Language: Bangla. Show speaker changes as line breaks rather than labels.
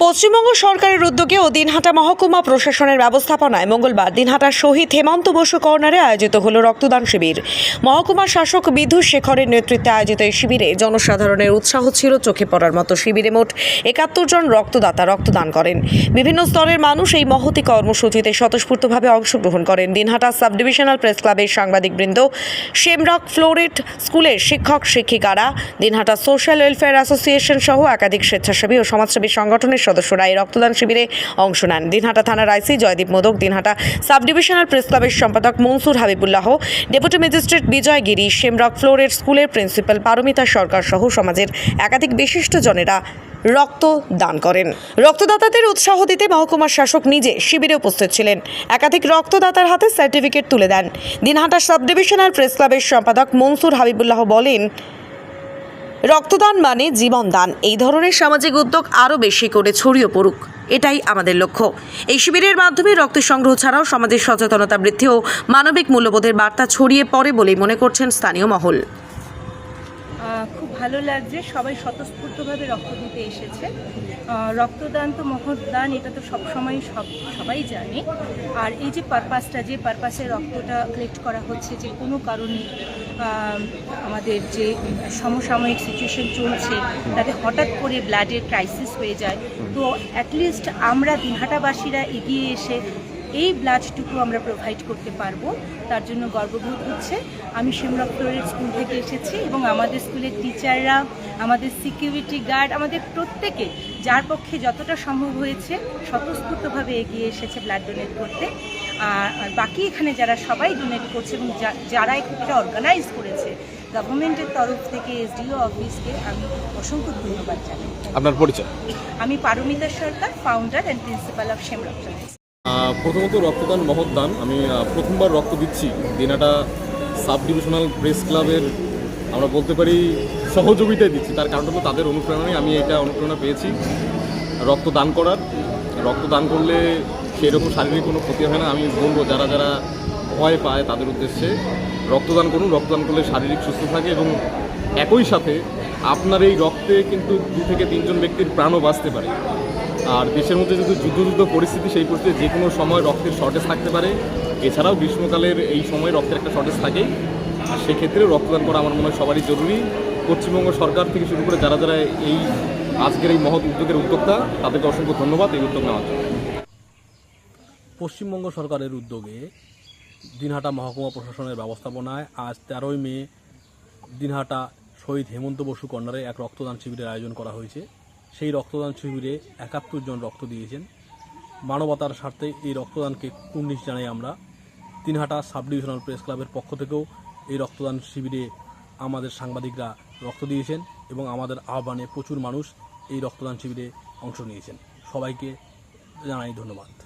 পশ্চিমবঙ্গ সরকারের উদ্যোগে ও দিনহাটা মহকুমা প্রশাসনের ব্যবস্থাপনায় মঙ্গলবার দিনহাটার শহীদ হেমন্ত বসু কর্নারে আয়োজিত হল রক্তদান শিবির। মহকুমা শাসক বিধু শেখরের নেতৃত্বে আয়োজিত এই শিবিরে জনসাধারণের উৎসাহ ছিল, চোখে পড়ার মতো শিবিরে মোট একাত্তর জন রক্তদাতা রক্তদান করেন। বিভিন্ন স্তরের মানুষ এই মহতি কর্মসূচিতে স্বতঃস্ফূর্তভাবে অংশগ্রহণ করেন। দিনহাটা সাব ডিভিশনাল প্রেস ক্লাবের সাংবাদিকবৃন্দ শেমরক ফ্লোরেট স্কুলের শিক্ষক, শিক্ষিকারা, দিনহাটা সোশ্যাল ওয়েলফেয়ার অ্যাসোসিয়েশন সহ একাধিক স্বেচ্ছাসেবী ও সমাজসেবী সংগঠনের সদস্যরা এই রক্তদান শিবিরে অংশ নেন। দিনহাটা থানার IC Joydeep Modak, Dinhata sub divisional press ক্লাবের সম্পাদক Mansur Habibullah, deputy magistrate Bijoy Giri, shamrock ফ্লোরের স্কুলের প্রিন্সিপাল পারমিতা সরকার সহ সমাজের একাধিক বিশিষ্টজনেরা রক্ত দান করেন। রক্তদাতাদের উৎসাহ দিতে মহকুমার শাসক নিজে শিবিরে উপস্থিত ছিলেন। একাধিক রক্তদাতার হাতে সার্টিফিকেট তুলে দেন। দিনহাটা সাব ডিভিশনাল প্রেস ক্লাবের সম্পাদক মনসুর হাবিবুল্লাহ বলেন রক্তদান মানে জীবনদান। এই ধরনের সামাজিক উদ্যোগ আরও বেশি করে ছড়িয়ে পড়ুক। এটাই আমাদের লক্ষ্য। এই শিবিরের মাধ্যমে রক্ত সংগ্রহ ছাড়াও সমাজের সচেতনতা বৃদ্ধি ও মানবিক মূল্যবোধের বার্তা ছড়িয়ে পড়ে বলেই মনে করছেন স্থানীয় মহল।
খুব ভালো লাগছে। সবাই স্বতঃস্ফূর্তভাবে রক্ত দিতে এসেছে। রক্তদান তো মহৎদান, এটা তো সবসময় সব সবাই জানে। আর এই যে পারপাসটা, যে পারপাসে রক্তটা কালেক্ট করা হচ্ছে, যে কোনো কারণে আমাদের যে সমসাময়িক সিচুয়েশন চলছে, তাতে হঠাৎ করে ব্লাডের ক্রাইসিস হয়ে যায়, তো অ্যাটলিস্ট আমরা দিনহাটাবাসীরা এগিয়ে এসে এই ব্লাডটুকু আমরা প্রোভাইড করতে পারব। তার জন্য গর্ববোধ হচ্ছে। আমি শিমরক্তরের স্কুল থেকে এসেছি এবং আমাদের স্কুলের টিচাররা আমাদের সিকিউরিটি গার্ড আমাদের প্রত্যেকে যার পক্ষে যতটা সম্ভব হয়েছে স্বতঃস্ফূর্তভাবে এগিয়ে এসেছে ব্লাড ডোনেট করতে। আর বাকি এখানে যারা সবাই ডোনেট করছে এবং যা- যারা এটা অর্গানাইজ করেছে গভর্নমেন্টের তরফ থেকে এসডিও অফিসকে আমি অসংখ্য ধন্যবাদ জানাই।
আপনার পরিচয়?
আমি Paromita Sarkar founder and principal of
uh, প্রথমত রক্তদান মহৎ দান আমি প্রথমবার রক্ত দিচ্ছি। দিনাটা সাব ডিভিশনাল প্রেস ক্লাবের, আমরা বলতে পারি, সহযোগিতায় দিচ্ছি। তার কারণ হলো তাদের অনুপ্রেরণায় আমি এটা অনুপ্রেরণা পেয়েছি রক্ত দান করার। রক্ত দান করলে সেরকম শারীরিক কোনো ক্ষতি হয় না। আমি বলব, যারা যারা ভয় পায় তাদের উদ্দেশ্যে রক্তদান করুন। রক্তদান করলে শারীরিক সুস্থ থাকে এবং একই সাথে আপনার এই রক্তে কিন্তু দু থেকে তিনজন ব্যক্তির প্রাণও বাঁচতে পারে। আর দেশের মধ্যে যেহেতু যুদ্ধ যুদ্ধ পরিস্থিতি, সেই পরিস্থিতিতে যে কোনো সময় রক্তের শর্টেজ থাকতে পারে। এছাড়াও গ্রীষ্মকালের এই সময় রক্তের একটা শর্টেজ থাকেই। আর সেক্ষেত্রে রক্তদান করা আমার মনে হয় সবারই জরুরি। পশ্চিমবঙ্গ সরকার থেকে শুরু করে যারা যারা এই আজকের এই মহৎ উদ্যোগের উদ্যোক্তা, তাদেরকে অসংখ্য ধন্যবাদ। এই উদ্যোগ নেওয়ার জন্য।
পশ্চিমবঙ্গ সরকারের উদ্যোগে দিনহাটা মহকুমা প্রশাসনের ব্যবস্থাপনায় আজ তেরোই মে দিনহাটা শহীদ হেমন্ত বসু কর্নারে এক রক্তদান শিবিরের আয়োজন করা হয়েছে। রক্তদান শিবিরে একাত্তর জন রক্ত দিয়েছেন। মানবতার স্বার্থে এই রক্তদানকে কুর্নিশ জানাই আমরা। তিনহাটা সাব ডিভিশনাল প্রেস ক্লাবের পক্ষ থেকেও এই রক্তদান শিবিরে আমাদের সাংবাদিকরা রক্ত দিয়েছেন এবং আমাদের আহ্বানে প্রচুর মানুষ এই রক্তদান শিবিরে অংশ নিয়েছেন। সবাইকে জানাই ধন্যবাদ।